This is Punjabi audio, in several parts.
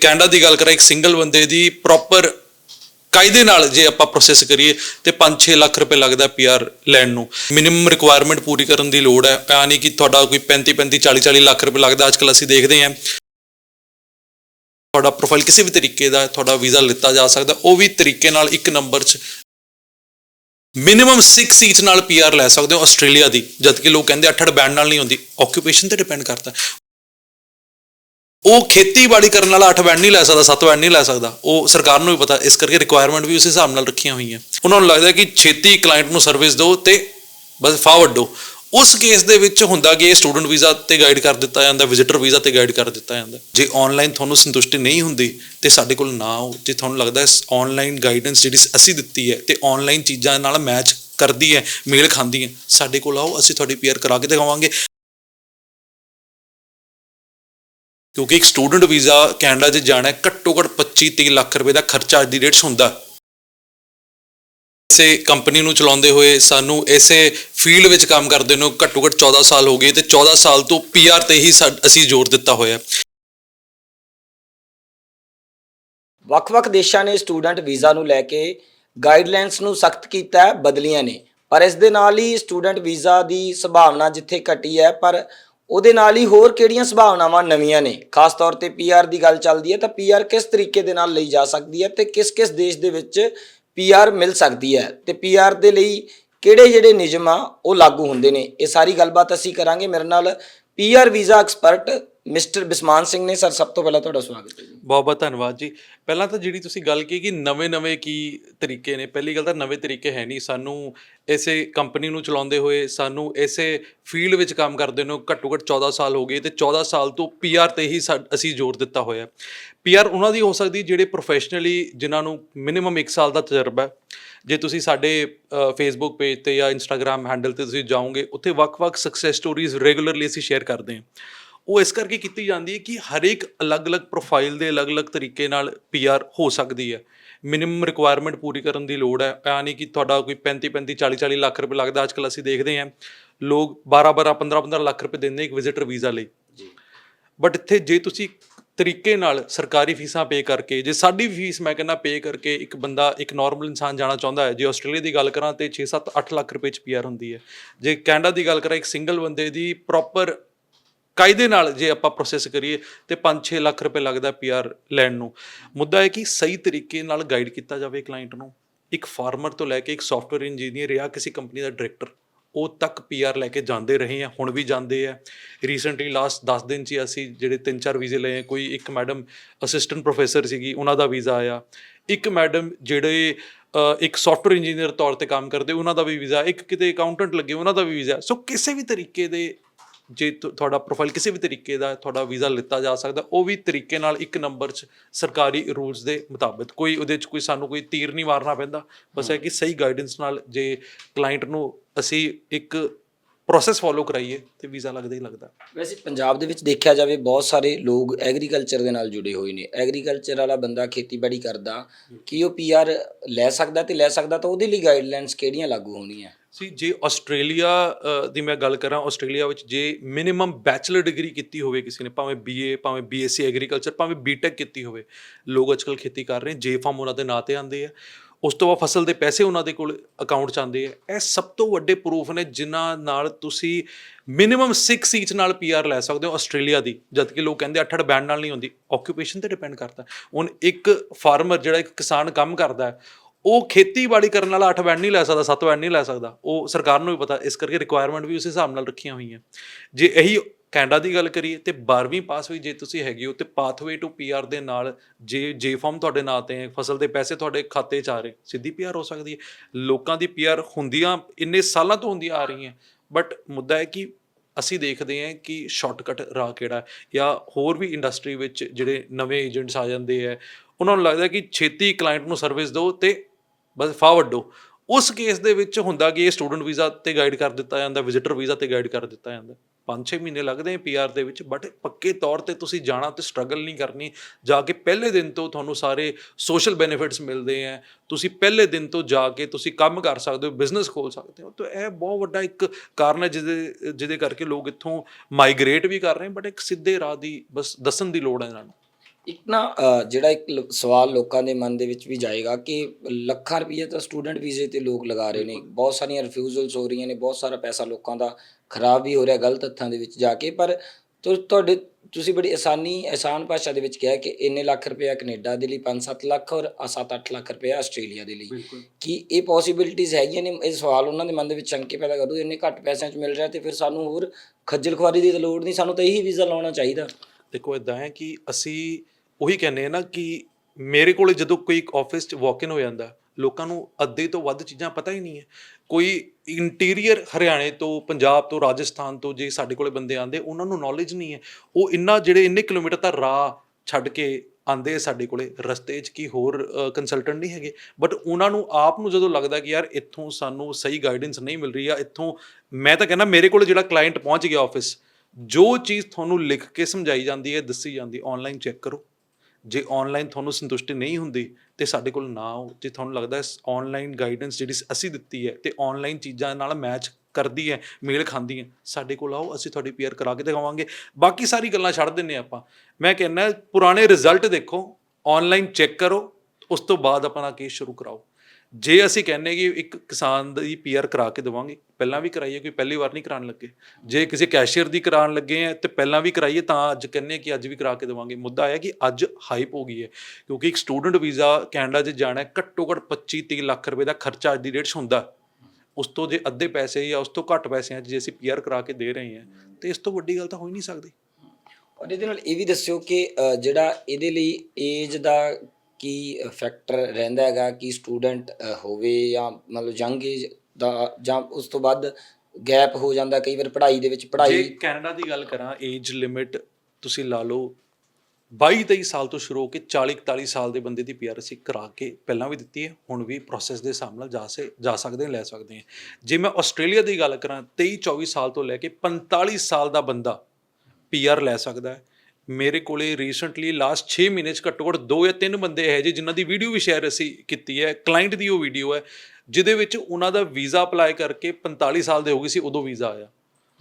ਕੈਨੇਡਾ ਦੀ ਗੱਲ ਕਰਾਂ, ਇੱਕ ਸਿੰਗਲ ਬੰਦੇ ਦੀ ਪ੍ਰੋਪਰ ਕਾਇਦੇ ਨਾਲ ਜੇ ਆਪਾਂ ਪ੍ਰੋਸੈਸ ਕਰੀਏ, ਤੇ 5-6 ਲੱਖ ਰੁਪਏ ਲੱਗਦਾ ਪੀਆਰ ਲੈਣ ਨੂੰ। ਮਿਨੀਮਮ ਰਿਕੁਆਇਰਮੈਂਟ ਪੂਰੀ ਕਰਨ ਦੀ ਲੋੜ ਹੈ। ਆ ਕਿ ਤੁਹਾਡਾ ਕੋਈ 35 35 40 40 ਲੱਖ ਰੁਪਏ ਲੱਗਦਾ ਅੱਜਕੱਲ ਅਸੀਂ ਦੇਖਦੇ ਹਾਂ। ਤੁਹਾਡਾ ਪ੍ਰੋਫਾਈਲ ਕਿਸੇ ਵੀ ਤਰੀਕੇ ਦਾ, ਤੁਹਾਡਾ ਵੀਜ਼ਾ ਲਿੱਤਾ ਜਾ ਸਕਦਾ, ਉਹ ਵੀ ਤਰੀਕੇ ਨਾਲ ਇੱਕ ਨੰਬਰ 'ਚ। ਮਿਨੀਮਮ 6 ਸੀਟ ਨਾਲ ਪੀਆਰ ਲੈ ਸਕਦੇ ਹੋ ਆਸਟ੍ਰੇਲੀਆ ਦੀ, ਜਦਕਿ ਲੋਕ ਕਹਿੰਦੇ 8-8 ਬੈਂਡ ਨਾਲ ਨਹੀਂ ਹੁੰਦੀ। ਆਕੂਪੇਸ਼ਨ ਤੇ ਡਿਪੈਂਡ ਕਰਦਾ। ਉਹ ਖੇਤੀਬਾੜੀ ਕਰਨ ਵਾਲਾ 8 ਵੈਨ ਨਹੀਂ ਲੈ ਸਕਦਾ 7 ਵੈਨ ਨਹੀਂ ਲੈ ਸਕਦਾ। ਉਹ ਸਰਕਾਰ ਨੂੰ ਵੀ ਪਤਾ, ਇਸ ਕਰਕੇ ਰਿਕੁਆਇਰਮੈਂਟ ਵੀ ਉਸ ਹਿਸਾਬ ਨਾਲ ਰੱਖੀਆਂ ਹੋਈਆਂ। ਉਹਨਾਂ ਨੂੰ ਲੱਗਦਾ ਕਿ ਛੇਤੀ ਕਲਾਇੰਟ ਨੂੰ ਸਰਵਿਸ ਦਿਓ ਤੇ ਬਸ ਫਾਰਵਰਡ ਦਿਓ। ਉਸ ਕੇਸ ਦੇ ਵਿੱਚ ਹੁੰਦਾ ਕਿ ਇਹ ਸਟੂਡੈਂਟ ਵੀਜ਼ਾ ਤੇ ਗਾਈਡ ਕਰ ਦਿੱਤਾ ਜਾਂਦਾ ਵਿਜ਼ਿਟਰ ਵੀਜ਼ਾ ਤੇ ਗਾਈਡ ਕਰ ਦਿੱਤਾ ਜਾਂਦਾ। ਜੇ ਆਨਲਾਈਨ ਤੁਹਾਨੂੰ ਸੰਤੁਸ਼ਟੀ ਨਹੀਂ ਹੁੰਦੀ ਤੇ ਸਾਡੇ ਕੋਲ ਨਾ ਆਓ। ਜੇ ਤੁਹਾਨੂੰ ਲੱਗਦਾ ਹੈ ਆਨਲਾਈਨ ਗਾਈਡੈਂਸ ਜਿਹੜੀ ਅਸੀਂ ਦਿੱਤੀ ਹੈ ਤੇ ਆਨਲਾਈਨ ਚੀਜ਼ਾਂ ਨਾਲ ਮੈਚ ਕਰਦੀ ਹੈ, ਮੇਲ ਖਾਂਦੀ ਹੈ, ਸਾਡੇ ਕੋਲ ਆਓ, ਅਸੀਂ ਤੁਹਾਡੀ ਪੀਆਰ ਕਰਾ ਕੇ ਦਿਖਾਵਾਂਗੇ। ਕਿਉਂਕਿ ਇੱਕ ਸਟੂਡੈਂਟ ਵੀਜ਼ਾ ਕੈਨੇਡਾ 'ਚ ਜਾਣਾ ਹੈ, ਘੱਟੋ ਘੱਟ 25 30 ਲੱਖ ਰੁਪਏ ਦਾ ਖਰਚਾ ਅੱਜ ਦੀ ਡੇਟ 'ਚ ਹੁੰਦਾ ਇਸੇ ਕੰਪਨੀ ਨੂੰ ਚਲਾਉਂਦੇ ਹੋਏ ਸਾਨੂੰ ਇਸੇ ਫੀਲਡ ਵਿੱਚ ਕੰਮ ਕਰਦੇ ਨੂੰ ਘੱਟੋ ਘੱਟ 14 ਸਾਲ ਹੋ ਗਏ ਤੇ 14 ਸਾਲ ਤੋਂ ਪੀਆਰ ਤੇ ਹੀ ਸਾ- ਅਸੀਂ ਜ਼ੋਰ ਦਿੱਤਾ ਹੋਇਆ ਵੱਖ-ਵੱਖ ਦੇਸ਼ਾਂ ਨੇ ਸਟੂਡੈਂਟ ਵੀਜ਼ਾ ਨੂੰ ਲੈ ਕੇ ਗਾਈਡਲਾਈਨਸ ਨੂੰ ਸਖਤ ਕੀਤਾ ਬਦਲੀਆਂ ਨੇ। ਪਰ ਇਸ ਦੇ ਨਾਲ ਹੀ ਸਟੂਡੈਂਟ ਵੀਜ਼ਾ ਦੀ ਸੰਭਾਵਨਾ ਜਿੱਥੇ ਘਟੀ ਹੈ ਪਰ ਉਹਦੇ ਨਾਲ ਹੀ ਹੋਰ ਕਿਹੜੀਆਂ ਸੰਭਾਵਨਾਵਾਂ ਨਵੀਆਂ ਨੇ? ਖਾਸ ਤੌਰ ਤੇ ਪੀਆਰ ਦੀ ਗੱਲ ਚੱਲਦੀ ਹੈ ਤਾਂ ਪੀਆਰ ਕਿਸ ਤਰੀਕੇ ਦੇ ਨਾਲ ਲਈ ਜਾ ਸਕਦੀ ਹੈ ਤੇ ਕਿਸ-ਕਿਸ ਦੇਸ਼ ਦੇ ਵਿੱਚ ਪੀਆਰ ਮਿਲ ਸਕਦੀ ਹੈ? ਤੇ ਪੀਆਰ ਦੇ ਲਈ ਕਿਹੜੇ ਜਿਹੜੇ ਨਿਯਮ ਆ, ਉਹ ਲਾਗੂ ਹੁੰਦੇ ਨੇ? ਇਹ ਸਾਰੀ ਗੱਲਬਾਤ ਅਸੀਂ ਕਰਾਂਗੇ। ਮੇਰੇ ਨਾਲ PR visa expert mister Bisman Singh ਨੇ। ਸਰ, ਸਭ ਤੋਂ ਪਹਿਲਾਂ ਤੁਹਾਡਾ ਸਵਾਗਤ ਹੈ ਜੀ। ਬਹੁਤ ਬਹੁਤ ਧੰਨਵਾਦ ਜੀ। ਪਹਿਲਾਂ ਤਾਂ ਜਿਹੜੀ ਤੁਸੀਂ ਗੱਲ ਕੀਤੀ ਕਿ ਨਵੇਂ-ਨਵੇਂ ਕੀ ਤਰੀਕੇ ਨੇ, ਪਹਿਲੀ ਗੱਲ ਤਾਂ ਨਵੇਂ ਤਰੀਕੇ ਹੈ ਨਹੀਂ। ਸਾਨੂੰ ਇਸੇ ਕੰਪਨੀ ਨੂੰ ਚਲਾਉਂਦੇ ਹੋਏ, ਸਾਨੂੰ ਇਸੇ ਫੀਲਡ ਵਿੱਚ ਕੰਮ ਕਰਦੇ ਨੂੰ ਘੱਟੋ ਘੱਟ 14 ਸਾਲ ਹੋ ਗਏ ਤੇ 14 ਸਾਲ ਤੋਂ ਪੀਆਰ ਤੇ ਹੀ ਸਾ- ਅਸੀਂ ਜ਼ੋਰ ਦਿੱਤਾ ਹੋਇਆ। ਪੀਆਰ ਉਹਨਾਂ ਦੀ ਹੋ ਸਕਦੀ ਜਿਹੜੇ ਪ੍ਰੋਫੈਸ਼ਨਲੀ ਜਿਨ੍ਹਾਂ ਨੂੰ ਮਿਨੀਮਮ 1 ਸਾਲ ਦਾ ਤਜਰਬਾ ਹੈ। ਜੇ ਤੁਸੀਂ ਸਾਡੇ ਫੇਸਬੁੱਕ ਪੇਜ ਤੇ ਜਾਂ ਇੰਸਟਾਗ੍ਰam ਹੈਂਡਲ ਤੇ ਤੁਸੀਂ ਜਾਓਗੇ ਉੱਥੇ ਵੱਖ-ਵੱਖ ਸਕਸੈਸ ਸਟੋਰੀਜ਼ ਰੈਗੂਲਰਲੀ ਅਸੀਂ ਸ਼ੇਅਰ ਕਰਦੇ ਹਾਂ। ਉਹ ਇਸ ਕਰਕੇ ਕੀਤੀ ਜਾਂਦੀ ਹੈ ਕਿ ਹਰੇਕ ਅਲੱਗ-ਅਲੱਗ ਪ੍ਰੋਫਾਈਲ ਦੇ ਅਲੱਗ-ਅਲੱਗ ਤਰੀਕੇ ਨਾਲ ਪੀਆਰ ਹੋ ਸਕਦੀ ਹੈ। ਮਿਨੀਮਮ ਰਿਕੁਆਇਰਮੈਂਟ ਪੂਰੀ ਕਰਨ ਦੀ ਲੋੜ ਹੈ। ਨਹੀਂ ਕਿ ਤੁਹਾਡਾ ਕੋਈ 35 35 40 40 ਲੱਖ ਰੁਪਏ ਲੱਗਦਾ ਅੱਜਕੱਲ ਅਸੀਂ ਦੇਖਦੇ ਹਾਂ। ਲੋਕ 12 12 15 15 ਲੱਖ ਰੁਪਏ ਦਿੰਦੇ ਇੱਕ ਵਿਜ਼ਿਟਰ ਵੀਜ਼ਾ ਲਈ। ਜੀ। ਬਟ ਇੱਥੇ ਜੇ ਤੁਸੀਂ ਤਰੀਕੇ ਨਾਲ ਸਰਕਾਰੀ ਫੀਸਾਂ ਪੇ ਕਰਕੇ, ਜੇ ਸਾਡੀ ਫੀਸ ਮੈਂ ਕਹਿੰਦਾ ਪੇ ਕਰਕੇ ਇੱਕ ਬੰਦਾ, ਇੱਕ ਨਾਰਮਲ ਇਨਸਾਨ ਜਾਣਾ ਚਾਹੁੰਦਾ ਹੈ, ਜੇ ਆਸਟ੍ਰੇਲੀਆ ਦੀ ਗੱਲ ਕਰਾਂ ਤੇ 6 7 8 ਲੱਖ ਰੁਪਏ ਚ ਪੀਆਰ ਹੁੰਦੀ ਹੈ। ਜੇ ਕੈਨੇਡਾ ਦੀ ਗੱਲ ਕਰਾਂ, ਇੱਕ ਸਿੰਗਲ ਬੰਦੇ ਦੀ ਪ੍ਰੋਪਰ ਕਾਇਦੇ ਨਾਲ ਜੇ ਆਪਾਂ ਪ੍ਰੋਸੈਸ ਕਰੀਏ ਤੇ 5-6 ਲੱਖ ਰੁਪਏ ਲੱਗਦਾ ਪੀਆਰ ਲੈਣ ਨੂੰ। ਮੁੱਦਾ ਹੈ ਕਿ ਸਹੀ ਤਰੀਕੇ ਨਾਲ ਗਾਈਡ ਕੀਤਾ ਜਾਵੇ ਕਲਾਇੰਟ ਨੂੰ। ਇੱਕ ਫਾਰਮਰ ਤੋਂ ਲੈ ਕੇ ਇੱਕ ਸੌਫਟਵੇਅਰ ਇੰਜੀਨੀਅਰ ਜਾਂ ਕਿਸੇ ਕੰਪਨੀ ਦਾ ਡਾਇਰੈਕਟਰ ਉਹ ਤੱਕ ਪੀਆਰ ਲੈ ਕੇ ਜਾਂਦੇ ਰਹੇ ਆ ਹੁਣ ਵੀ ਜਾਂਦੇ ਆ। ਰੀਸੈਂਟਲੀ ਲਾਸਟ 10 ਦਿਨ 'ਚ ਹੀ ਅਸੀਂ ਜਿਹੜੇ ਤਿੰਨ ਚਾਰ ਵੀਜ਼ੇ ਲਏ ਆ ਕੋਈ ਇੱਕ ਮੈਡਮ ਅਸਿਸਟੈਂਟ ਪ੍ਰੋਫੈਸਰ ਸੀਗੀ ਉਹਨਾਂ ਦਾ ਵੀਜ਼ਾ ਆਇਆ। ਇੱਕ ਮੈਡਮ ਜਿਹੜੇ ਅ, ਇੱਕ ਸੌਫਟਵੇਅਰ ਇੰਜੀਨੀਅਰ ਤੌਰ ਤੇ ਕੰਮ ਕਰਦੇ ਉਹਨਾਂ ਦਾ ਵੀ ਵੀਜ਼ਾ ਇੱਕ ਕਿਤੇ ਅਕਾਊਂਟੈਂਟ ਲੱਗੇ ਉਹਨਾਂ ਦਾ ਵੀ ਵੀਜ਼ਾ। ਸੋ ਕਿਸੇ ਵੀ ਤਰੀਕੇ ਦੇ ਜੇ ਤੁਹਾਡਾ ਪ੍ਰੋਫਾਈਲ ਕਿਸੇ ਵੀ ਤਰੀਕੇ ਦਾ ਤੁਹਾਡਾ ਵੀਜ਼ਾ ਲਿੱਤਾ ਜਾ ਸਕਦਾ, ਉਹ ਵੀ ਤਰੀਕੇ ਨਾਲ ਇੱਕ ਨੰਬਰ 'ਚ ਸਰਕਾਰੀ ਰੂਲਸ ਦੇ ਮੁਤਾਬਿਕ। ਕੋਈ ਉਹਦੇ 'ਚ ਕੋਈ ਸਾਨੂੰ ਕੋਈ ਤੀਰ ਨਹੀਂ ਮਾਰਨਾ ਪੈਂਦਾ। ਬਸ ਹੈ ਕਿ ਸਹੀ ਗਾਈਡੈਂਸ ਨਾਲ ਜੇ ਕਲਾਇੰਟ ਨੂੰ ਅਸੀਂ ਇੱਕ ਪ੍ਰੋਸੈਸ ਫੋਲੋ ਕਰਾਈਏ ਤੇ ਵੀਜ਼ਾ ਲੱਗਦਾ ਹੀ ਲੱਗਦਾ। ਵੈਸੇ ਪੰਜਾਬ ਦੇ ਵਿੱਚ ਦੇਖਿਆ ਜਾਵੇ ਬਹੁਤ ਸਾਰੇ ਲੋਕ ਐਗਰੀਕਲਚਰ ਦੇ ਨਾਲ ਜੁੜੇ ਹੋਏ ਨੇ। ਐਗਰੀਕਲਚਰ ਵਾਲਾ ਬੰਦਾ ਖੇਤੀਬਾੜੀ ਕਰਦਾ ਕੀ ਉਹ ਪੀਆਰ ਲੈ ਸਕਦਾ ਤੇ ਲੈ ਸਕਦਾ ਤਾਂ ਉਹਦੇ ਲਈ ਗਾਈਡਲਾਈਨਸ ਕਿਹੜੀਆਂ ਲਾਗੂ ਹੋਣੀਆਂ? ਸੀ ਜੇ ਆਸਟ੍ਰੇਲੀਆ ਦੀ ਮੈਂ ਗੱਲ ਕਰਾਂ ਆਸਟ੍ਰੇਲੀਆ ਵਿੱਚ ਜੇ ਮਿਨੀਮਮ ਬੈਚਲਰ ਡਿਗਰੀ ਕੀਤੀ ਹੋਵੇ ਕਿਸੇ ਨੇ ਭਾਵੇਂ ਬੀਏ ਭਾਵੇਂ ਬੀਐਸਸੀ ਐਗਰੀਕਲਚਰ ਭਾਵੇਂ ਬੀਟੈਕ ਕੀਤੀ ਹੋਵੇ ਲੋਕ ਅੱਜਕੱਲ ਖੇਤੀ ਕਰ ਰਹੇ ਜੇ ਫਾਰਮ ਉਹਨਾਂ ਦੇ ਨਾਂ ਤੇ ਆਉਂਦੇ ਆ। ਉਸ ਤੋਂ ਬਾਅਦ ਫਸਲ ਦੇ ਪੈਸੇ ਉਹਨਾਂ ਦੇ ਕੋਲ ਅਕਾਊਂਟ 'ਚ ਆਉਂਦੇ ਆ। ਇਹ ਸਭ ਤੋਂ ਵੱਡੇ ਪ੍ਰੂਫ ਨੇ ਜਿਨ੍ਹਾਂ ਨਾਲ ਤੁਸੀਂ ਮਿਨੀਮਮ 6 ਸੀਟ ਨਾਲ ਪੀਆਰ ਲੈ ਸਕਦੇ ਹੋ ਆਸਟ੍ਰੇਲੀਆ ਦੀ। ਜਦ ਕਿ ਲੋਕ ਕਹਿੰਦੇ 8-8 ਬੈਂਡ ਨਾਲ ਨਹੀਂ ਹੁੰਦੀ। ਆਕੂਪੇਸ਼ਨ ਤੇ ਡਿਪੈਂਡ ਕਰਦਾ। ਹੁਣ ਇੱਕ ਫਾਰਮਰ ਜਿਹੜਾ ਇੱਕ ਕਿਸਾਨ ਕੰਮ ਕਰਦਾ ਹੈ, ਉਹ ਖੇਤੀਬਾੜੀ ਕਰਨ ਵਾਲਾ 8 ਬੈਂਡ ਨਹੀਂ ਲੈ ਸਕਦਾ 7 ਬੈਂਡ ਨਹੀਂ ਲੈ ਸਕਦਾ। ਉਹ ਸਰਕਾਰ ਨੂੰ ਵੀ ਪਤਾ, ਇਸ ਕਰਕੇ ਰਿਕੁਆਇਰਮੈਂਟ ਵੀ ਉਸ ਹਿਸਾਬ ਨਾਲ ਰੱਖੀਆਂ ਹੋਈਆਂ। ਜੇ ਇਹੀ ਕੈਨੇਡਾ ਦੀ ਗੱਲ ਕਰੀਏ ਤੇ 12ਵੀਂ ਪਾਸ ਹੋਈ ਜੇ ਤੁਸੀਂ ਹੈਗੇ ਹੋ ਤੇ ਪਾਥਵੇ ਟੂ ਪੀਆਰ ਦੇ ਨਾਲ ਜੇ ਜੇ ਫਾਰਮ ਤੁਹਾਡੇ ਨਾਂ ਤੇ ਹੈ, ਫਸਲ ਦੇ ਪੈਸੇ ਤੁਹਾਡੇ ਖਾਤੇ 'ਚ ਆ ਰਹੇ, ਸਿੱਧੀ ਪੀਆਰ ਹੋ ਸਕਦੀ ਹੈ। ਲੋਕਾਂ ਦੀ ਪੀਆਰ ਹੁੰਦੀਆਂ, ਇੰਨੇ ਸਾਲਾਂ ਤੋਂ ਹੁੰਦੀਆਂ ਆ ਰਹੀਆਂ ਬਟ ਮੁੱਦਾ ਹੈ ਕਿ ਅਸੀਂ ਦੇਖਦੇ ਹਾਂ ਕਿ ਸ਼ਾਰਟਕਟ ਰਾਹ ਕਿਹੜਾ ਜਾਂ ਹੋਰ ਵੀ ਇੰਡਸਟਰੀ ਵਿੱਚ ਜਿਹੜੇ ਨਵੇਂ ਏਜੰਟਸ ਆ ਜਾਂਦੇ ਆ ਉਹਨਾਂ ਨੂੰ ਲੱਗਦਾ ਕਿ ਛੇਤੀ ਕਲਾਇੰਟ ਨੂੰ ਸਰਵਿਸ ਦਿਓ ਤੇ ਬਸ ਫਾਰਵਰਡ ਦਿਓ। ਉਸ ਕੇਸ ਦੇ ਵਿੱਚ ਹੁੰਦਾ ਕਿ ਇਹ ਸਟੂਡੈਂਟ ਵੀਜ਼ਾ ਤੇ ਗਾਈਡ ਕਰ ਦਿੱਤਾ ਜਾਂਦਾ ਵਿਜ਼ਿਟਰ ਵੀਜ਼ਾ ਤੇ ਗਾਈਡ ਕਰ ਦਿੱਤਾ ਜਾਂਦਾ। 5-6 ਮਹੀਨੇ ਲੱਗਦੇ ਆ ਪੀਆਰ ਦੇ ਵਿੱਚ ਬਟ ਪੱਕੇ ਤੌਰ ਤੇ ਤੁਸੀਂ ਜਾਣਾ ਤੇ ਸਟਰਗਲ ਨਹੀਂ ਕਰਨੀ। ਜਾ ਕੇ ਪਹਿਲੇ ਦਿਨ ਤੋਂ ਤੁਹਾਨੂੰ ਸਾਰੇ ਸੋਸ਼ਲ ਬੈਨੀਫਿਟਸ ਮਿਲਦੇ ਆ। ਤੁਸੀਂ ਪਹਿਲੇ ਦਿਨ ਤੋਂ ਜਾ ਕੇ ਤੁਸੀਂ ਕੰਮ ਕਰ ਸਕਦੇ ਹੋ ਬਿਜ਼ਨਸ ਖੋਲ ਸਕਦੇ ਹੋ। ਤਾਂ ਇਹ ਬਹੁਤ ਵੱਡਾ ਇੱਕ ਕਾਰਨ ਹੈ ਜਿਹਦੇ ਜਿਹਦੇ ਕਰਕੇ ਲੋਕ ਇੱਥੋਂ ਮਾਈਗ੍ਰੇਟ ਵੀ ਕਰ ਰਹੇ ਬਟ ਇੱਕ ਸਿੱਧੇ ਰਾਹ ਦੀ ਬਸ ਦੱਸਣ ਦੀ ਲੋੜ ਹੈ ਇਹਨਾਂ ਨੂੰ। ਇੱਕ ਨਾ ਜਿਹੜਾ ਇੱਕ ਸਵਾਲ ਲੋਕਾਂ ਦੇ ਮਨ ਦੇ ਵਿੱਚ ਵੀ ਜਾਏਗਾ ਕਿ ਲੱਖਾਂ ਰੁਪਏ ਤਾਂ ਸਟੂਡੈਂਟ ਵੀਜ਼ੇ ਤੇ ਲੋਕ ਲਗਾ ਰਹੇ ਨੇ। ਬਹੁਤ ਸਾਰੀਆਂ ਰਿਫਿਊਜ਼ਲਸ ਹੋ ਰਹੀਆਂ ਨੇ ਬਹੁਤ ਸਾਰਾ ਪੈਸਾ ਲੋਕਾਂ ਦਾ ਖਰਾਬ ਵੀ ਹੋ ਰਿਹਾ ਗਲਤ ਹੱਥਾਂ ਦੇ ਵਿੱਚ ਜਾ ਕੇ ਪਰ ਤੁਹਾਡੇ ਤੁਸੀਂ ਬੜੀ ਆਸਾਨੀ ਆਸਾਨ ਭਾਸ਼ਾ ਦੇ ਵਿੱਚ ਕਿਹਾ ਕਿ ਇੰਨੇ ਲੱਖ ਰੁਪਏ ਕੈਨੇਡਾ ਦੇ ਲਈ 5-7 ਲੱਖ ਔਰ 7-8 ਲੱਖ ਰੁਪਏ ਆਸਟ੍ਰੇਲੀਆ ਦੇ ਲਈ। ਕੀ ਇਹ ਪੋਸਿਬਿਲਿਟੀਜ਼ ਹੈਗੀਆਂ ਨੇ? ਇਹ ਸਵਾਲ ਉਹਨਾਂ ਦੇ ਮਨ ਦੇ ਵਿੱਚ ਸ਼ੰਕੇ ਪੈਦਾ ਕਰੂ ਇੰਨੇ ਘੱਟ ਪੈਸਿਆਂ 'ਚ ਮਿਲ ਰਿਹਾ ਤੇ ਫਿਰ ਸਾਨੂੰ ਹੋਰ ਖੱਜਲ ਖੁਆਰੀ ਦੀ ਲੋੜ ਨਹੀਂ ਸਾਨੂੰ ਤਾਂ ਇਹੀ ਵੀਜ਼ਾ ਲਾਉਣਾ ਚਾਹੀਦਾ। ਦੇਖੋ ਇਦਾਂ ਹੈ ਕਿ ਅਸੀਂ ਉਹੀ ਕਹਿੰਦੇ ਆ ਨਾ ਕਿ ਮੇਰੇ ਕੋਲੇ ਜਦੋਂ ਕੋਈ ਆਫਿਸ 'ਚ ਵਾਕ ਇਨ ਹੋ ਜਾਂਦਾ ਲੋਕਾਂ ਨੂੰ ਅੱਧੇ ਤੋਂ ਵੱਧ ਚੀਜ਼ਾਂ ਪਤਾ ਹੀ ਨਹੀਂ ਹੈ। ਕੋਈ ਇੰਟੀਰੀਅਰ ਹਰਿਆਣੇ ਤੋਂ, ਪੰਜਾਬ ਤੋਂ, ਰਾਜਸਥਾਨ ਤੋਂ ਜੇ ਸਾਡੇ ਕੋਲੇ ਬੰਦੇ ਆਂਦੇ ਉਹਨਾਂ ਨੂੰ ਨੌਲੇਜ ਨਹੀਂ ਹੈ। ਉਹ ਇੰਨਾ ਜਿਹੜੇ ਇੰਨੇ ਕਿਲੋਮੀਟਰ ਦਾ ਰਾਹ ਛੱਡ ਕੇ ਆਂਦੇ ਆ ਸਾਡੇ ਕੋਲੇ, ਰਸਤੇ 'ਚ ਕੀ ਹੋਰ ਕੰਸਲਟੈਂਟ ਨਹੀਂ ਹੈਗੇ। ਬਟ ਉਹਨਾਂ ਨੂੰ, ਆਪ ਨੂੰ ਜਦੋਂ ਲੱਗਦਾ ਕਿ ਯਾਰ ਇੱਥੋਂ ਸਾਨੂੰ ਸਹੀ ਗਾਈਡੈਂਸ ਨਹੀਂ ਮਿਲ ਰਹੀ ਆ, ਇੱਥੋਂ ਮੈਂ ਤਾਂ ਕਹਿੰਦਾ ਮੇਰੇ ਕੋਲ ਜਿਹੜਾ ਕਲਾਇੰਟ ਪਹੁੰਚ ਗਿਆ ਆਫਿਸ ਜੋ ਚੀਜ਼ ਤੁਹਾਨੂੰ ਲਿਖ ਕੇ ਸਮਝਾਈ ਜਾਂਦੀ ਹੈ, ਦੱਸੀ ਜਾਂਦੀ ਆਨਲਾਈਨ ਚੈੱਕ ਕਰੋ। ਜੇ ਆਨਲਾਈਨ ਤੁਹਾਨੂੰ ਸੰਤੁਸ਼ਟੀ ਨਹੀਂ ਹੁੰਦੀ, ਤੇ ਸਾਡੇ ਕੋਲ ਨਾ ਆਓ। ਜੇ ਤੁਹਾਨੂੰ ਲੱਗਦਾ ਹੈ ਆਨਲਾਈਨ ਗਾਈਡੈਂਸ ਜਿਹੜੀ ਅਸੀਂ ਦਿੱਤੀ ਹੈ, ਤੇ ਆਨਲਾਈਨ ਚੀਜ਼ਾਂ ਨਾਲ ਮੈਚ ਕਰਦੀ ਹੈ, ਮੇਲ ਖਾਂਦੀ ਹੈ, ਸਾਡੇ ਕੋਲ ਆਓ, ਅਸੀਂ ਤੁਹਾਡੀ ਪੀਆਰ ਕਰਾ ਕੇ ਦਿਖਾਵਾਂਗੇ। ਬਾਕੀ ਸਾਰੀ ਗੱਲਾਂ ਛੱਡ ਦਿੰਨੇ ਆਪਾਂ। ਮੈਂ ਕਹਿੰਦਾ, ਪੁਰਾਣੇ ਰਿਜ਼ਲਟ ਦੇਖੋ ਆਨਲਾਈਨ ਚੈੱਕ ਕਰੋ, ਉਸ ਤੋਂ ਬਾਅਦ ਆਪਣਾ ਕੇਸ ਸ਼ੁਰੂ ਕਰਾਓ। ਜੇ ਅਸੀਂ ਕਹਿੰਨੇ ਕਿ ਇੱਕ ਕਿਸਾਨ ਦੀ ਪੀਆਰ ਕਰਾ ਕੇ ਦੇਵਾਂਗੇ ਪਹਿਲਾਂ ਵੀ ਕਰਾਈਏ ਕੋਈ ਪਹਿਲੀ ਵਾਰ ਨਹੀਂ ਕਰਾਉਣ ਲੱਗੇ। ਜੇ ਕਿਸੇ ਕੈਸ਼ੀਅਰ ਦੀ ਕਰਾਉਣ ਲੱਗੇ ਆ ਤੇ ਪਹਿਲਾਂ ਵੀ ਕਰਾਈਏ ਤਾਂ ਅੱਜ ਕਹਿੰਨੇ ਕਿ ਅੱਜ ਵੀ ਕਰਾ ਕੇ ਦੇਵਾਂਗੇ। ਮੁੱਦਾ ਆਇਆ ਕਿ ਅੱਜ ਹਾਈਪ ਹੋ ਗਈ ਹੈ ਕਿਉਂਕਿ ਇੱਕ ਸਟੂਡੈਂਟ ਵੀਜ਼ਾ ਕੈਨੇਡਾ 'ਚ ਜਾਣਾ ਘੱਟੋ ਘੱਟ 25 30 ਲੱਖ ਰੁਪਏ ਦਾ ਖਰਚਾ ਅੱਜ ਦੀ ਡੇਟ 'ਚ ਹੁੰਦਾ। ਉਸ ਤੋਂ ਜੇ ਅੱਧੇ ਪੈਸੇ ਜਾਂ ਉਸ ਤੋਂ ਘੱਟ ਪੈਸਿਆਂ 'ਚ ਜੇ ਅਸੀਂ ਪੀਆਰ ਕਰਾ ਕੇ ਦੇ ਰਹੇ ਹਾਂ ਤੇ ਇਸ ਤੋਂ ਵੱਡੀ ਗੱਲ ਤਾਂ ਹੋ ਹੀ ਨਹੀਂ ਸਕਦੀ। ਔਰ ਇਹਦੇ ਨਾਲ ਇਹ ਵੀ ਦੱਸਿਓ ਕਿ ਅ, ਜਿਹੜਾ ਇਹਦੇ ਲਈ ਏਜ ਦਾ ਕੀ ਫੈਕਟਰ ਰਹਿੰਦਾ ਹੈਗਾ ਕਿ ਸਟੂਡੈਂਟ ਹੋਵੇ ਜਾਂ ਮਤਲਬ ਯੰਗ ਏਜ ਦਾ ਜਾਂ ਉਸ ਤੋਂ ਬਾਅਦ ਗੈਪ ਹੋ ਜਾਂਦਾ ਕਈ ਵਾਰ ਪੜ੍ਹਾਈ ਦੇ ਵਿੱਚ ਜੇ ਪੜ੍ਹਾਈ ਕੈਨੇਡਾ ਦੀ ਗੱਲ ਕਰਾਂ ਏਜ ਲਿਮਿਟ ਤੁਸੀਂ ਲਾ ਲਓ 22 23 ਸਾਲ ਤੋਂ ਸ਼ੁਰੂ ਹੋ ਕੇ 40 41 ਸਾਲ ਦੇ ਬੰਦੇ ਦੀ ਪੀਆਰ ਅਸੀਂ ਕਰਾ ਕੇ ਪਹਿਲਾਂ ਵੀ ਦਿੱਤੀ ਹੈ, ਹੁਣ ਵੀ ਪ੍ਰੋਸੈਸ ਦੇ ਹਿਸਾਬ ਨਾਲ ਜਾ ਸੇ, ਜਾ ਸਕਦੇ ਹਾਂ ਲੈ ਸਕਦੇ ਹਾਂ ਜੇ ਮੈਂ ਆਸਟ੍ਰੇਲੀਆ ਦੀ ਗੱਲ ਕਰਾਂ 23 24 ਸਾਲ ਤੋਂ ਲੈ ਕੇ 45 ਸਾਲ ਦਾ ਬੰਦਾ ਪੀਆਰ ਲੈ ਸਕਦਾ ਹੈ। ਮੇਰੇ ਕੋਲੇ ਰੀਸੈਂਟਲੀ ਲਾਸਟ 6 ਮਹੀਨੇ ਚ ਘੱਟੋ ਘੱਟ ਦੋ ਜਾਂ ਤਿੰਨ ਬੰਦੇ ਹੈ ਜੀ ਜਿਨ੍ਹਾਂ ਦੀ ਵੀਡੀਓ ਵੀ ਸ਼ੇਅਰ ਅਸੀਂ ਕੀਤੀ ਹੈ ਕਲਾਇੰਟ ਦੀ ਉਹ ਵੀਡੀਓ ਹੈ, ਜਿਹਦੇ ਵਿੱਚ ਉਹਨਾਂ ਦਾ ਵੀਜ਼ਾ ਅਪਲਾਈ ਕਰਕੇ 45 ਸਾਲ ਦੇ ਹੋ ਗਏ ਸੀ, ਉਦੋਂ ਵੀਜ਼ਾ ਆਇਆ।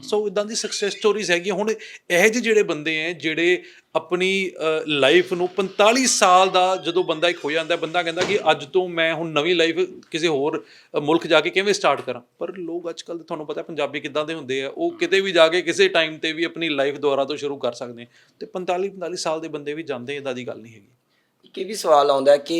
ਸੋ ਇਦਾਂ ਦੀ ਸਕਸੈਸ ਸਟੋਰੀਜ਼ ਹੈਗੀਆਂ। ਹੁਣ ਇਹ ਜਿਹੇ ਜਿਹੜੇ ਬੰਦੇ ਹੈ ਜਿਹੜੇ ਆਪਣੀ ਲਾਈਫ ਨੂੰ 45 ਸਾਲ ਦਾ ਜਦੋਂ ਬੰਦਾ ਇੱਕ ਹੋ ਜਾਂਦਾ ਬੰਦਾ ਕਹਿੰਦਾ ਕਿ ਅੱਜ ਤੋਂ ਮੈਂ ਹੁਣ ਨਵੀਂ ਲਾਈਫ ਕਿਸੇ ਹੋਰ ਮੁਲਕ ਜਾ ਕੇ ਕਿਵੇਂ ਸਟਾਰਟ ਕਰਾਂ? ਪਰ ਲੋਕ ਅੱਜ ਕੱਲ ਤੁਹਾਨੂੰ ਪਤਾ ਪੰਜਾਬੀ ਕਿੱਦਾਂ ਦੇ ਹੁੰਦੇ ਆ। ਉਹ ਕਿਤੇ ਵੀ ਜਾ ਕੇ ਕਿਸੇ ਟਾਈਮ ਤੇ ਵੀ ਆਪਣੀ ਲਾਈਫ ਦੁਬਾਰਾ ਤੋਂ ਸ਼ੁਰੂ ਕਰ ਸਕਦੇ ਤੇ 45 45 ਸਾਲ ਦੇ ਬੰਦੇ ਵੀ ਜਾਂਦੇ ਇਦਾਂ ਦੀ ਗੱਲ ਨਹੀਂ ਹੈਗੀ। ਇੱਕ ਇਹ ਵੀ ਸਵਾਲ ਆਉਂਦਾ ਕਿ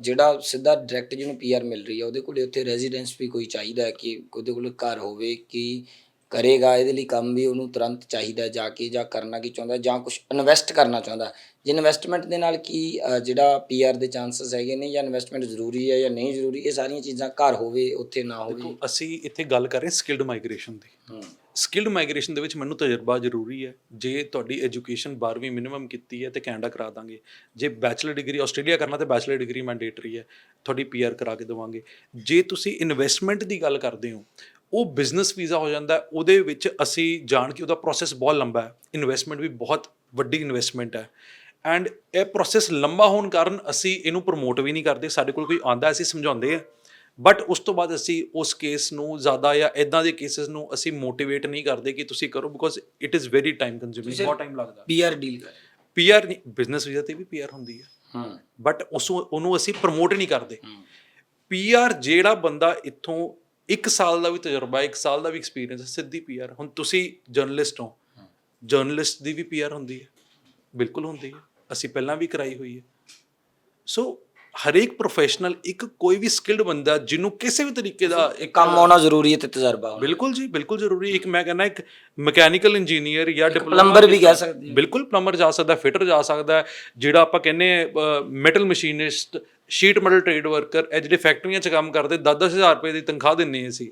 ਜਿਹੜਾ ਸਿੱਧਾ ਡਾਇਰੈਕਟ ਜਿਹਨੂੰ ਪੀਆਰ ਮਿਲ ਰਹੀ ਹੈ ਉਹਦੇ ਕੋਲੇ ਉੱਥੇ ਰੈਜ਼ੀਡੈਂਸ ਵੀ ਕੋਈ ਚਾਹੀਦਾ ਕਿ ਉਹਦੇ ਕੋਲ ਘਰ ਹੋਵੇ ਕਿ ਕਰੇਗਾ ਇਹਦੇ ਲਈ ਕੰਮ ਵੀ ਉਹਨੂੰ ਤੁਰੰਤ ਚਾਹੀਦਾ ਜਾ ਕੇ ਜਾਂ ਕਰਨਾ ਕੀ ਚਾਹੁੰਦਾ ਜਾਂ ਕੁਝ ਇਨਵੈਸਟ ਕਰਨਾ ਚਾਹੁੰਦਾ। ਜੇ ਇਨਵੈਸਟਮੈਂਟ ਦੇ ਨਾਲ ਕੀ ਜਿਹੜਾ ਪੀਆਰ ਦੇ ਚਾਂਸਸ ਹੈਗੇ ਨੇ ਜਾਂ ਇਨਵੈਸਟਮੈਂਟ ਜ਼ਰੂਰੀ ਹੈ ਜਾਂ ਨਹੀਂ ਜ਼ਰੂਰੀ ਇਹ ਸਾਰੀਆਂ ਚੀਜ਼ਾਂ ਘਰ ਹੋਵੇ ਉੱਥੇ ਨਾ ਹੋਵੇ। ਅਸੀਂ ਇੱਥੇ ਗੱਲ ਕਰ ਰਹੇ ਸਕਿਲਡ ਮਾਈਗ੍ਰੇਸ਼ਨ ਦੀ। ਸਕਿਲਡ ਮਾਈਗ੍ਰੇਸ਼ਨ ਦੇ ਵਿੱਚ ਮੈਨੂੰ ਤਜਰਬਾ ਜ਼ਰੂਰੀ ਹੈ। ਜੇ ਤੁਹਾਡੀ ਐਜੂਕੇਸ਼ਨ 12ਵੀਂ ਮਿਨੀਮਮ ਕੀਤੀ ਹੈ ਤੇ ਕੈਨੇਡਾ ਕਰਾ ਦਾਂਗੇ। ਜੇ ਬੈਚਲਰ ਡਿਗਰੀ ਆਸਟ੍ਰੇਲੀਆ ਕਰਨਾ ਤੇ ਬੈਚਲਰ ਡਿਗਰੀ ਮੈਂਡੇਟਰੀ ਹੈ। ਤੁਹਾਡੀ ਪੀਆਰ ਕਰਾ ਕੇ ਦੇਵਾਂਗੇ। ਜੇ ਤੁਸੀਂ ਇਨਵੈਸਟਮੈਂਟ ਦੀ ਗੱਲ ਕਰਦੇ ਹੋ ਉਹ ਬਿਜ਼ਨਸ ਵੀਜ਼ਾ ਹੋ ਜਾਂਦਾ ਉਹਦੇ ਵਿੱਚ ਅਸੀਂ ਜਾਣ ਕੇ ਉਹਦਾ ਪ੍ਰੋਸੈਸ ਬਹੁਤ ਲੰਬਾ ਹੈ। ਇਨਵੈਸਟਮੈਂਟ ਵੀ ਬਹੁਤ ਵੱਡੀ ਇਨਵੈਸਟਮੈਂਟ ਹੈ। ਐਂਡ ਇਹ ਪ੍ਰੋਸੈਸ ਲੰਬਾ ਹੋਣ ਕਾਰਨ ਅਸੀਂ ਇਹਨੂੰ ਪ੍ਰਮੋਟ ਵੀ ਨਹੀਂ ਕਰਦੇ ਸਾਡੇ ਕੋਲ ਕੋਈ ਆਂਦਾ ਅਸੀਂ ਸਮਝਾਉਂਦੇ ਆ ਬਟ ਉਸ ਤੋਂ ਬਾਅਦ ਅਸੀਂ ਉਸ ਕੇਸ ਨੂੰ ਜ਼ਿਆਦਾ ਜਾਂ ਇਦਾਂ ਦੇ ਕੇਸਸ ਨੂੰ ਅਸੀਂ ਮੋਟੀਵੇਟ ਨਹੀਂ ਕਰਦੇ ਕਿ ਤੁਸੀਂ ਕਰੋ because it is very time consuming ਬਹੁਤ ਟਾਈਮ ਲੱਗਦਾ। ਪੀਆਰ ਡੀਲ ਕਰ। ਪੀਆਰ ਨਹੀਂ ਬਿਜ਼ਨਸ ਵੀਜ਼ਾ ਤੇ ਵੀ ਪੀਆਰ ਹੁੰਦੀ ਹੈ। ਹੂੰ। ਬਟ ਉਸ ਉਹਨੂੰ ਅਸੀਂ ਪ੍ਰਮੋਟ ਨਹੀਂ ਕਰਦੇ। ਪੀਆਰ ਜਿਹੜਾ ਬੰਦਾ ਇੱਥੋਂ 1 ਸਾਲ ਦਾ ਵੀ ਤਜਰਬਾ 1 ਸਾਲ ਦਾ ਵੀ ਐਕਸਪੀਰੀਅੰਸ ਸਿੱਧੀ ਪੀਆਰ ਹੁਣ ਤੁਸੀਂ ਜਰਨਲਿਸਟ ਹੋ। ਜਰਨਲਿਸਟ ਦੀ ਵੀ ਪੀਆਰ ਹੁੰਦੀ ਹੈ। ਬਿਲਕੁਲ ਹੁੰਦੀ ਹੈ। ਅਸੀਂ ਪਹਿਲਾਂ ਵੀ ਕਰਾਈ ਹੋਈ ਹੈ। ਸੋ ਹਰੇਕ ਪ੍ਰੋਫੈਸ਼ਨਲ ਇੱਕ ਕੋਈ ਵੀ ਸਕਿਲਡ ਬੰਦਾ ਜਿਹਨੂੰ ਕਿਸੇ ਵੀ ਤਰੀਕੇ ਦਾ ਇੱਕ ਕੰਮ ਆਉਣਾ ਜ਼ਰੂਰੀ ਹੈ ਤੇ ਤਜਰਬਾ ਹੋਣਾ ਬਿਲਕੁਲ ਜੀ ਬਿਲਕੁਲ ਜ਼ਰੂਰੀ ਇੱਕ ਮੈਂ ਕਹਿੰਦਾ ਇੱਕ ਮਕੈਨੀਕਲ ਇੰਜੀਨੀਅਰ ਜਾਂ plumber ਵੀ ਕਹਿ ਸਕਦੇ। ਬਿਲਕੁਲ ਪਲੰਬਰ ਜਾ ਸਕਦਾ ਫਿਟਰ ਜਾ ਸਕਦਾ ਜਿਹੜਾ ਆਪਾਂ ਕਹਿੰਦੇ metal machinist sheet metal trade worker ਇਹ ਜਿਹੜੇ ਫੈਕਟਰੀਆਂ 'ਚ ਕੰਮ ਕਰਦੇ 10-10000 ਰੁਪਏ ਦੀ ਤਨਖਾਹ ਦਿੰਨੇ ਅਸੀਂ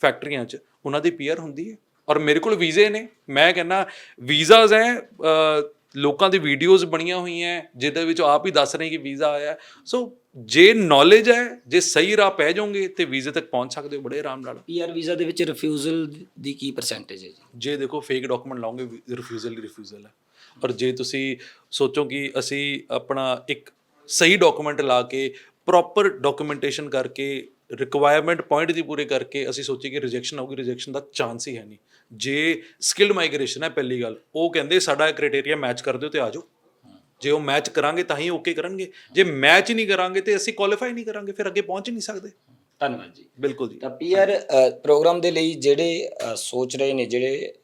ਫੈਕਟਰੀਆਂ 'ਚ। ਉਹਨਾਂ ਦੀ ਪੀਆਰ ਹੁੰਦੀ ਹੈ। ਔਰ ਮੇਰੇ ਕੋਲ ਵੀਜ਼ੇ ਨੇ। ਮੈਂ ਕਹਿੰਦਾ ਵੀਜ਼ਾਸ ਹੈ ਲੋਕਾਂ ਦੀ ਵੀਡੀਓਜ਼ ਬਣੀਆਂ ਹੋਈਆਂ ਜਿਹਦੇ ਵਿੱਚ ਆਪ ਹੀ ਦੱਸ ਰਹੇ ਕਿ ਵੀਜ਼ਾ ਆਇਆ। ਸੋ ਜੇ ਨੌਲੇਜ ਹੈ ਜੇ ਸਹੀ ਰਾਹ ਪੈ ਜਾਓਗੇ ਤੇ ਵੀਜ਼ੇ ਤੱਕ ਪਹੁੰਚ ਸਕਦੇ ਹੋ ਬੜੇ ਆਰਾਮ ਨਾਲ। ਪੀਆਰ ਵੀਜ਼ਾ ਦੇ ਵਿੱਚ ਰਿਫਿਊਜ਼ਲ ਦੀ ਕੀ ਪਰਸੈਂਟੇਜ ਹੈ ਜੀ? ਜੇ ਦੇਖੋ ਫੇਕ ਡਾਕੂਮੈਂਟ ਲਾਓਗੇ ਰਿਫਿਊਜ਼ਲ ਹੀ ਰਿਫਿਊਜ਼ਲ ਹੈ। ਔਰ ਜੇ ਤੁਸੀਂ ਸੋਚੋ ਕਿ ਅਸੀਂ ਆਪਣਾ ਇੱਕ ਸਹੀ ਡਾਕੂਮੈਂਟ ਲਾ ਕੇ ਪ੍ਰੋਪਰ ਡਾਕੂਮੈਂਟੇਸ਼ਨ ਕਰਕੇ ਰਿਕੁਆਇਰਮੈਂਟ ਪੁਆਇੰਟ ਦੀ ਪੂਰੇ ਕਰਕੇ ਅਸੀਂ ਸੋਚੀ ਕਿ ਰਿਜੈਕਸ਼ਨ ਆਊਗੀ ਰਿਜੈਕਸ਼ਨ ਦਾ ਚਾਂਸ ਹੀ ਹੈ ਨਹੀਂ। ਜੇ ਸਕਿਲਡ ਮਾਈਗ੍ਰੇਸ਼ਨ ਹੈ ਪਹਿਲੀ ਗੱਲ ਉਹ ਕਹਿੰਦੇ ਸਾਡਾ ਕ੍ਰਾਈਟੇਰੀਆ ਮੈਚ ਕਰ ਦਿਓ ਤੇ ਆ ਜਾਓ। ਜੇ ਉਹ ਮੈਚ ਕਰਾਂਗੇ ਤਾਂ ਹੀ ਓਕੇ ਕਰਨਗੇ। ਜੇ ਮੈਚ ਨਹੀਂ ਕਰਾਂਗੇ ਤੇ ਅਸੀਂ ਕੁਆਲੀਫਾਈ ਨਹੀਂ ਕਰਾਂਗੇ ਫਿਰ ਅੱਗੇ ਪਹੁੰਚ ਨਹੀਂ ਸਕਦੇ। ਧੰਨਵਾਦ ਜੀ। ਬਿਲਕੁਲ ਜੀ। ਤਾਂ ਪੀਆਰ ਪ੍ਰੋਗਰਾਮ ਦੇ ਲਈ ਜਿਹੜੇ ਸੋਚ ਰਹੇ ਨੇ ਜਿਹੜੇ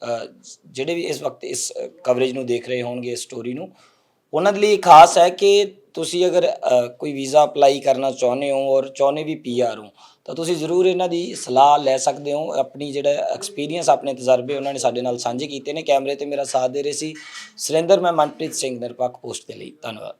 ਜਿਹੜੇ ਵੀ ਇਸ ਵਕਤ ਇਸ ਕਵਰੇਜ ਨੂੰ ਦੇਖ ਰਹੇ ਹੋਣਗੇ ਇਸ ਸਟੋਰੀ ਨੂੰ ਉਹਨਾਂ ਦੇ ਲਈ ਖਾਸ ਹੈ ਕਿ ਤੁਸੀਂ ਅਗਰ ਅ, ਕੋਈ ਵੀਜ਼ਾ ਅਪਲਾਈ ਕਰਨਾ ਚਾਹੁੰਦੇ ਹੋ ਔਰ ਚਾਹੁੰਦੇ ਵੀ ਪੀਆਰ ਹੋ ਤਾਂ ਤੁਸੀਂ ਜ਼ਰੂਰ ਇਹਨਾਂ ਦੀ ਸਲਾਹ ਲੈ ਸਕਦੇ ਹੋ। ਆਪਣੀ ਜਿਹੜਾ ਐਕਸਪੀਰੀਅੰਸ ਆਪਣੇ ਤਜਰਬੇ ਉਹਨਾਂ ਨੇ ਸਾਡੇ ਨਾਲ ਸਾਂਝੇ ਕੀਤੇ ਨੇ। ਕੈਮਰੇ ਤੇ ਮੇਰਾ ਸਾਥ ਦੇ ਰਹੇ ਸੀ ਸੁਰਿੰਦਰ ਮੈਂ ਮਨਪ੍ਰੀਤ ਸਿੰਘ ਨਿਰਪੱਖ ਪੋਸਟ ਦੇ ਲਈ। ਧੰਨਵਾਦ।